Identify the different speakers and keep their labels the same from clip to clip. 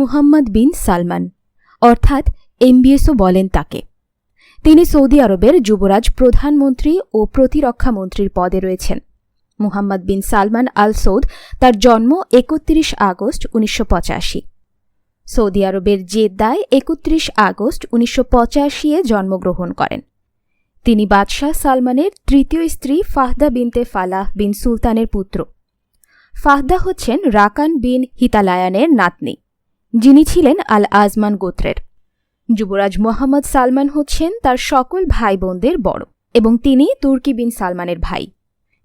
Speaker 1: মুহাম্মদ বিন সালমান, অর্থাৎ এমবিএসও বলেন তাকে। তিনি সৌদি আরবের যুবরাজ প্রধানমন্ত্রী ও প্রতিরক্ষা মন্ত্রীর পদে রয়েছেন। মুহাম্মদ বিন সালমান আল সৌদ তার জন্ম একত্রিশ আগস্ট উনিশশো পঁচাশি। সৌদি আরবের জেদ্দায় একত্রিশ আগস্ট উনিশশো পঁচাশি এ জন্মগ্রহণ করেন। তিনি বাদশাহ সালমানের তৃতীয় স্ত্রী ফাহদা বিনতে ফালাহ বিন সুলতানের পুত্র। ফাহদা হচ্ছেন রাকান বিন হিতালায়ানের নাতনি। যিনি ছিলেন আল আজমান গোত্রের। যুবরাজ মোহাম্মদ সালমান হচ্ছেন তার সকল ভাই বোনদের বড় এবং তিনি তুর্কি বিন সালমানের ভাই।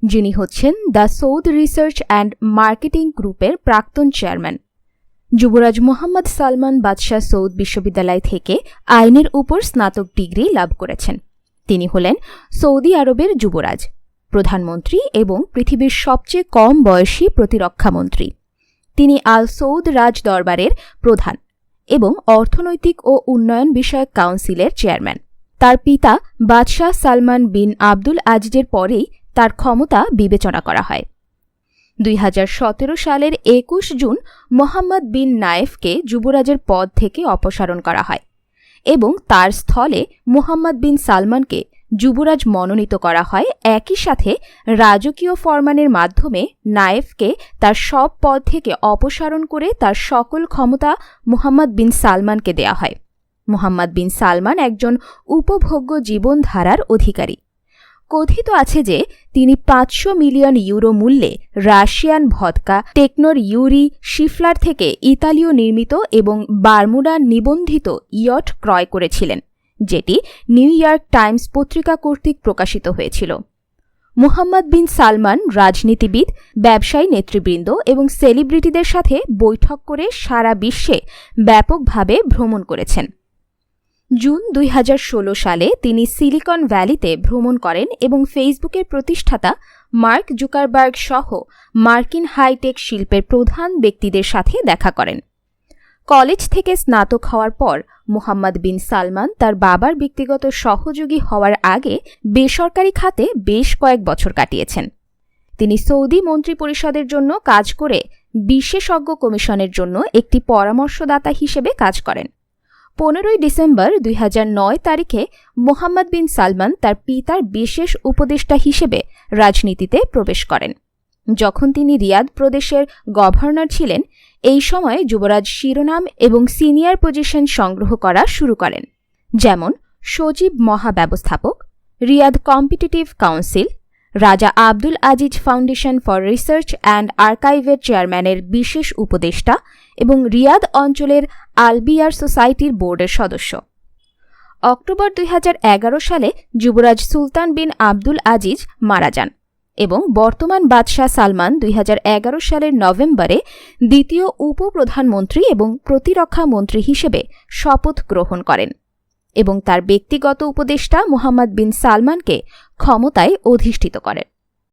Speaker 1: যিনি হচ্ছেন the Saud research and marketing গ্রুপের প্রাক্তন চেয়ারম্যান। যুবরাজ মোহাম্মদ সালমান বাদশাহ সৌদ বিশ্ববিদ্যালয় থেকে আইনের উপর স্নাতক ডিগ্রি লাভ করেছেন। তিনি হলেন সৌদি আরবের যুবরাজ, প্রধানমন্ত্রী এবং পৃথিবীর সবচেয়ে কম বয়সী প্রতিরক্ষামন্ত্রী তিনি আল সৌদ রাজ দরবারের প্রধান এবং অর্থনৈতিক ও উন্নয়ন বিষয়ক কাউন্সিলের চেয়ারম্যান। তার পিতা বাদশাহ সালমান বিন আব্দুল আজিজের পরেই তার ক্ষমতা বিবেচনা করা হয়। দুই হাজার সতেরো সালের একুশ জুন মোহাম্মদ বিন নায়েফকে যুবরাজের পদ থেকে অপসারণ করা হয় এবং তার স্থলে মুহাম্মদ বিন সালমানকে যুবরাজ মনোনীত করা হয়। একই সাথে রাজকীয় ফরমানের মাধ্যমে নায়েফকে তার সব পদ থেকে অপসারণ করে তার সকল ক্ষমতা মুহাম্মদ বিন সালমানকে দেয়া হয়। মুহাম্মদ বিন সালমান একজন উপভোগ্য জীবনধারার অধিকারী। কথিত আছে যে, তিনি পাঁচশো মিলিয়ন ইউরো মূল্যে রাশিয়ান ভদকা, টেকনোর ইউরি, শিফলার থেকে ইতালীয় নির্মিত এবং বারমুডা নিবন্ধিত ইয়ট ক্রয় করেছিলেন। যেটি নিউ ইয়র্ক টাইমস পত্রিকা কর্তৃক প্রকাশিত হয়েছিল। মুহাম্মদ বিন সালমান রাজনীতিবিদ, ব্যবসায়ী নেতৃবৃন্দ এবং সেলিব্রিটিদের সাথে বৈঠক করে সারা বিশ্বে ব্যাপকভাবে ভ্রমণ করেছেন। জুন দুই হাজার ষোলো সালে তিনি সিলিকন ভ্যালিতে ভ্রমণ করেন এবং ফেসবুকের প্রতিষ্ঠাতা মার্ক জুকারবার্গ সহ মার্কিন হাইটেক শিল্পের প্রধান ব্যক্তিদের সাথে দেখা করেন। কলেজ থেকে স্নাতক হওয়ার পর মোহাম্মদ বিন সালমান তার বাবার ব্যক্তিগত সহযোগী হওয়ার আগে বেসরকারি খাতে বেশ কয়েক বছর কাটিয়েছেন। তিনি সৌদি মন্ত্রী পরিষদের জন্য কাজ করে বিশেষজ্ঞ কমিশনের জন্য একটি পরামর্শদাতা হিসেবে কাজ করেন। পনেরোই ডিসেম্বর দুই হাজার নয় তারিখে মোহাম্মদ বিন সালমান তার পিতার বিশেষ উপদেষ্টা হিসেবে রাজনীতিতে প্রবেশ করেন। যখন তিনি রিয়াদ প্রদেশের গভর্নর ছিলেন, এই সময় যুবরাজ শিরোনাম এবং সিনিয়র পজিশন সংগ্রহ করা শুরু করেন। যেমন সচিব মহাব্যবস্থাপক, রিয়াদ কম্পিটিটিভ কাউন্সিল, রাজা Abdul Aziz foundation for research and আর্কাইভের চেয়ারম্যানের বিশেষ উপদেষ্টা এবং রিয়াদ অঞ্চলের আলবিয়ার সোসাইটির বোর্ডের সদস্য। অক্টোবর দুই হাজার এগারো সালে যুবরাজ সুলতান বিন আব্দুল আজিজ মারা যান। এবং বর্তমান বাদশাহ সালমান দুই হাজার এগারো সালের নভেম্বরে দ্বিতীয় উপপ্রধানমন্ত্রী এবং প্রতিরক্ষা মন্ত্রী হিসেবে শপথ গ্রহণ করেন এবং তার ব্যক্তিগত উপদেষ্টা মোহাম্মদ বিন সালমানকে ক্ষমতায় অধিষ্ঠিত করেন।